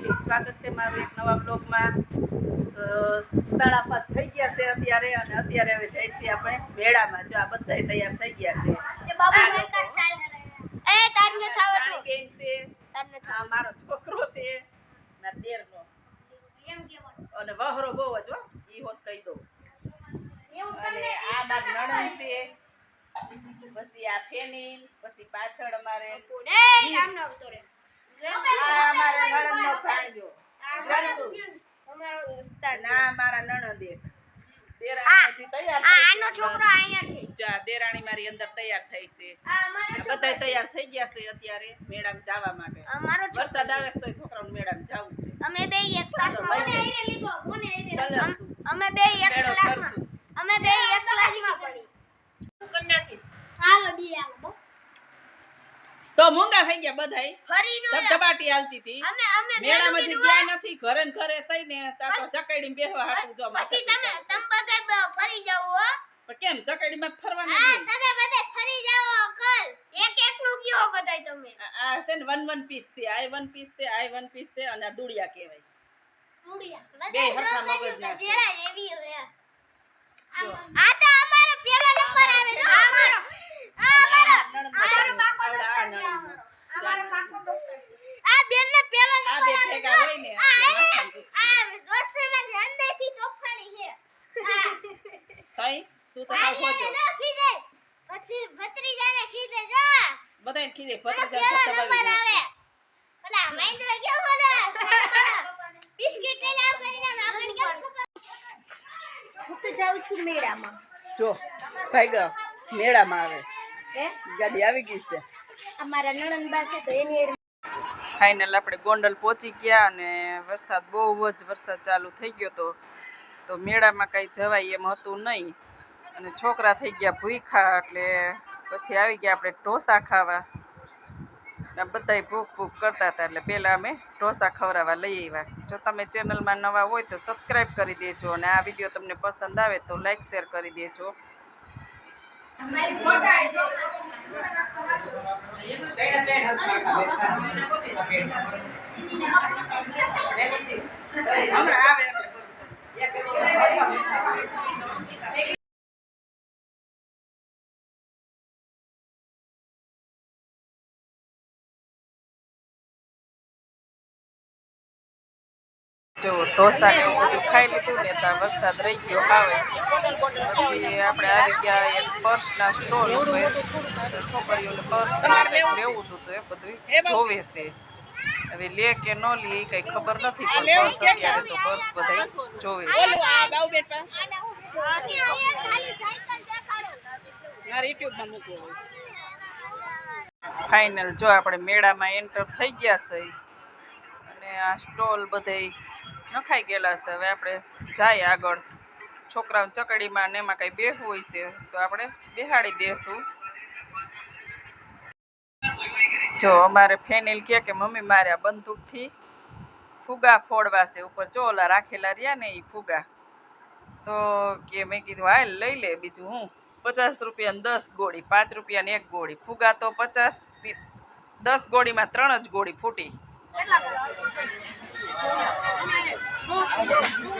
સ્વાગત છે મારું એક નવા બ્લોગમાં તો સાડા પાંચ થઈ ગયા છે અત્યારે અને અત્યારે હવે જઈ છીએ આપણે મેળામાં. જો આ બધા તૈયાર થઈ ગયા છે. મારો છોકરો છે. ના દેરનો અને વહરો બહુ જ હો. ઈ હોત કહી દઉં. અને આ મારી નણંદ છે. પછી આ ફેની પછી પાછળ અમારે એ કામ ન આવતો રે આ અમારા નણંદનો ભાણિયો. અમારો દોસ્તાર અને આ મારા નણંદ. એક આ દેરાણી હજી તૈયાર આ થઈ આનો છોકરો અહીંયા છે. જા દેરાણી મારી અંદર તૈયાર થઈ છે. આ અમારો આ બધાય તૈયાર થઈ ગયા છે અત્યારે મેળામાં જવા માટે. અમારો વરસાદ આવે છે તો છોકરાઓને મેળામાં જવું છે. અમે બે એક ક્લાસમાં અમે બે એક ક્લાસમાં અમે બે એક ક્લાસમાં ભણી હાલો બી હાલો તો મૂંગા થઈ ગયા બધાય. ફરી નો હાલતી હતી. અમે અમે મેળામાં ગયા નથી ઘરે ને ઘરે સઈ ને તા તો ચકડી બેહવા હાટું જો પછી તમે તમ બધા ફરી જાવ હો. પણ કેમ? ચકડી માં ફરવાનું હા તમે બધા ફરી જાવ કલ એક એક નું કયો બધાય તમે? આ છે ને વન વન પીસ છે. આ વન પીસ છે આ વન પીસ છે અને આ દુડિયા કહેવાય. બે હરખા. જેરા એવી હોય આ તો અમારો પહેલો નંબર આવે છે. અમારો. આ અમારો અમારો. બધાને પાકો આવડે આ દોસ્તર છે નણંદનો. અમારો પાકો દોસ્તર છે આ બેન ને પેલો આ નંબર બે આવે ભેગા હોય ને એટલે માથામાં દુખે. આ દોસ્તરમાં અંદરથી તોફાની છે થઈ તું તો હાવ ખોજો આ ખીજે પછી ભત્રીજાને ખીજે જો બધાને ખીજે આ ભત્રીજા પેલો થતા નંબર આવે ઓલા મહેન્દ્ર ગયો મને બિસ્કિટ લઈને આમ કરીને આપણને કેમ ખબર હું તો જાઉં છું મેળામાં. જો ભાઈ ગયો મેળામાં આવે. હે? ગાડી આવી ગઈ છે. અમારા નણંદ બા છે તો એની ફાઇનલ આપણે ગોંડલ પહોંચી ગયા અને વરસાદ બહુ જ વરસાદ ચાલુ થઈ ગયો તો તો મેળામાં કાંઈ જવાય એમ હતું નહીં. અને છોકરા થઈ ગયા ભૂખા એટલે પછી આવી ગયા આપણે ઢોસા ખાવા. આ બધાય ભૂખ ભૂખ કરતા હતા એટલે પહેલાં અમે ઢોસા ખવડાવવા લઈ આવ્યા. જો તમે ચેનલમાં નવા હોય તો સબસ્ક્રાઈબ કરી દેજો અને આ વીડિયો તમને પસંદ આવે તો લાઈક શેર કરી દેજો. હમણાં આવે જો ઢોસા ને એવું બધું ખાઈ લીધું ને ત્યાં વરસાદ રહી ગયો આવે. પછી આપણે આવી ગયા એક પર્સના સ્ટોલ છોકરીઓને પર્સ લેવું હતું તો એ બધું જોવે છે. હવે લે કે ન લે એ કઈ ખબર નથી પણ પર્સ અત્યારે તો પર્સ બધા જોવે છે. ફાઇનલ જો આપણે મેળામાં એન્ટર થઈ ગયા છે અને આ સ્ટોલ બધે નખાઈ ગયેલા છે. હવે આપણે જાય આગળ. છોકરાઓને ચકડીમાં ને એમાં કંઈ બેહવું હોય છે તો આપણે બેહાડી દેશું. જો અમારે ફેનિલ કહે કે, મમ્મી, મારે આ બંદૂકથી ફુગા ફોડવા છે. ઉપર ઓલા રાખેલા રહ્યા ને એ ફુગા. તો કે મેં કીધું, હાલ લઈ લે બીજું હું. પચાસ રૂપિયાની દસ ગોળી, પાંચ રૂપિયાની એક ગોળી. ફુગા તો પચાસ, દસ ગોળીમાં ત્રણ જ ગોળી ફૂટી લાલ કટરટી દોસ છે લાલ કટરટી દોસ છે હાલા આગળ જ ફેનિલ ઓય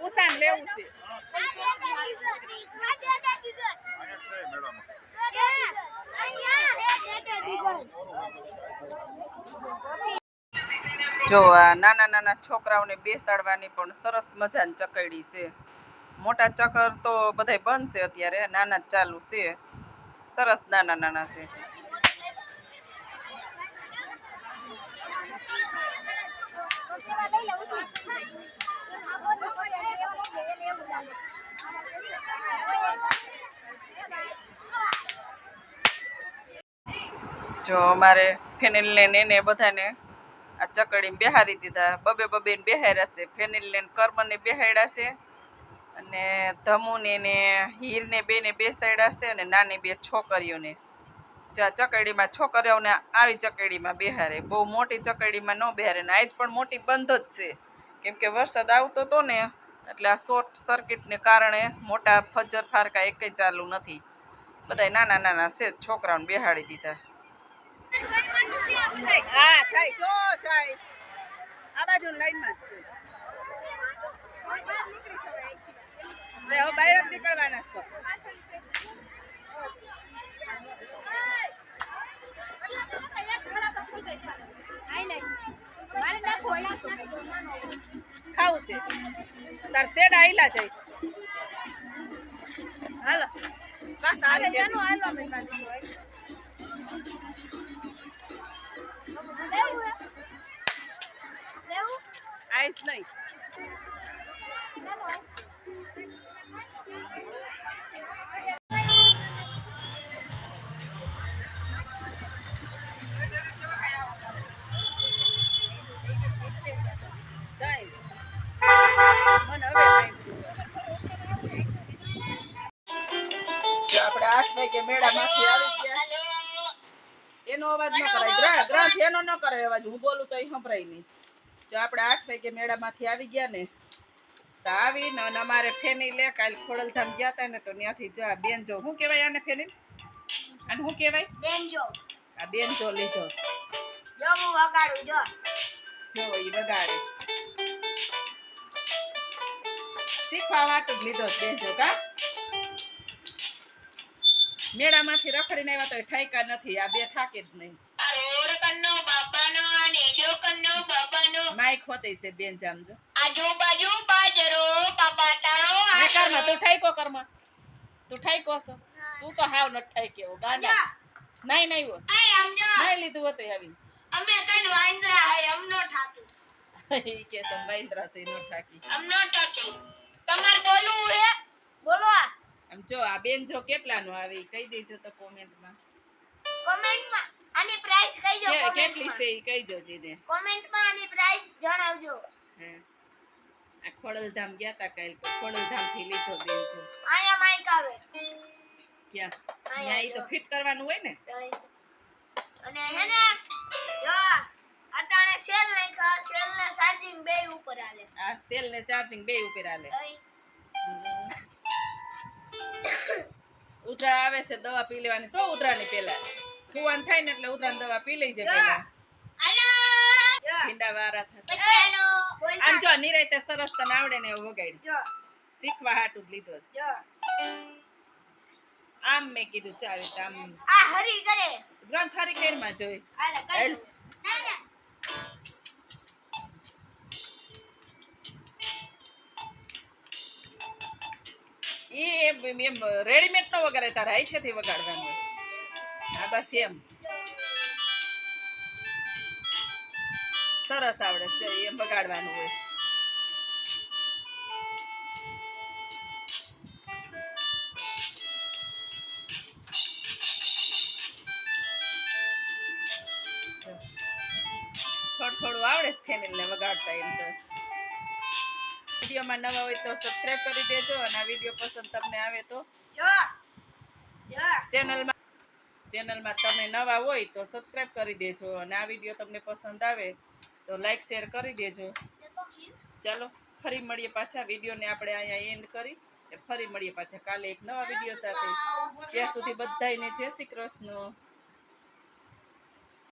ઉસાન લેવું છે જો, આ નાના નાના છોકરાઓને બેસાડવાની પણ સરસ મજાની ચકડી છે. મોટા ચકર તો બંધ છે અત્યારે, નાના ચાલુ છે. સરસ નાના નાના છે. જો અમારે ફેનિલ લેન એને બધાને આ ચકડીને બેહારી દીધા. બબે બબે બેહાર્યા છે. ફેનિલ ને કર્મને બેહાડ્યા છે. અને ધમુને ને હીરને બેને બેસાડ્યા છે અને નાની બે છોકરીઓને. જ્યાં ચકડીમાં છોકરીઓને આવી ચકડીમાં બેહારે. બહુ મોટી ચકડીમાં ન બેહારે ને આજ પણ મોટી બંધ જ છે. કેમ કે વરસાદ આવતો હતો ને એટલે આ શોર્ટ સર્કિટને કારણે મોટા ફજર ફારકા એક ચાલુ નથી. બધાય નાના નાના છે છોકરાઓને બેહાડી દીધા. હા થાય જો થાય. આ બાજુ લાઈનમાં જ છે. હવે બહાર જ નીકળવાના. ખાવું છે. તાર શેડ આયલા જઈશ હાલો. બસ આવે ગયા લેવું હે? લેવું? આઈસ નહીં. આઠ વાગે મેળામાંથી આવી ગયા. એનો અવાજ ન કરાય. ગ્રંથ એનો ન કરાય અવાજ. હું બોલું તો એ સંભળાય નહીં. જો આપણે આઠ વાગે મેળામાંથી આવી ગયા ને તો આવીને અને અમારે ફેની લે કાલ ખોડલધામ ગયા હતા ને તો ત્યાંથી જો આ બેન જો શું કહેવાય આને ફેની? અને શું કહેવાય? બેનજો. આ બેન જો લીધો. જો હું વગાડું જો. જો એ વગાડે. શીખવા માટે જ લીધો બેનજો બેન જો કા? મેળામાંથી રખડીને આવ્યા તો ઠાયકા નથી આ બે ઠાકે જ નહીં. રોડ કન્નો બાપાનો અને જો કન્નો બાપાનો. માઈક હોતી છે બેન જામજો. આજુબાજુ બાજરો બાબા તારો ને કરમાં તું ઠાયકો કરમાં. તું ઠાયકો છો? તું તો હાવ ન ઠાયક્યો ગાંડા. નહીં નહીં હો નહીં લીધું હતું આવી. અમે તને વાંદરા હે અમનો ઠાતું ઈ કે સંભાઈન્દ્રા છે નો ઠાકી અમનો ઠાતું તમાર બોલવું હે? બોલો જો આ બેન જો કેટલાનું આવે કહી દેજો તો કોમેન્ટમાં. કોમેન્ટમાં આની પ્રાઇસ કહીજો કેટલી છે એ કહી દો જીને. કોમેન્ટમાં આની પ્રાઇસ જણાવજો. આ ખોડલધામ ગયા તા કાલ ખોડલધામથી લીધો બેન જો. આયા માઈક આવે. ક્યાં? આયા તો ફિટ કરવાનું હોય ને? અને હે ને જો અટાણે સેલ નાખ્યા સેલ ને ચાર્જિંગ બે ઉપર આલે આ સેલ ને ચાર્જિંગ બે ઉપર આલે ઉધરા આવે છે દવા પી લેવાની. સો ઉધરાની પેલા ખુવાન થાય ને એટલે ઉધરાની દવા પી લેજે પેલા હાલો. જો. ભીંડા વારા થતા આમ જો નિરાયતે સરસ તને આવડે ને એવું વગાડી શીખવા હાટું લીધો આમ મેં કીધું ચાવી આમ આ હરી કરે. ગ્રંથ હરી કેર. માં જોઈ એમ એમ રેડીમેડ નો વગાડે તારે હાથેથી વગાડવાનું. હા, બસ એમ. સરસ આવડે છે એમ વગાડવાનું હોય. થોડું થોડું આવડે છે ફેમિલીને વગાડતા એમ તો. વિડીયોમાં નવા હોય તો સબસ્ક્રાઇબ કરી દેજો અને આ વીડિયો પસંદ તમને આવે તો ચેનલમાં ચેનલમાં તમે નવા હોય તો સબસ્ક્રાઇબ કરી દેજો અને આ વીડિયો તમને પસંદ આવે તો લાઈક શેર કરી દેજો. ચાલો ફરી મળીએ પાછા વિડીયોને આપણે અહીંયા એન્ડ કરી ફરી મળીએ પાછા કાલે એક નવા વીડિયો સાથે. ત્યાં સુધી બધાને જય શ્રી કૃષ્ણ.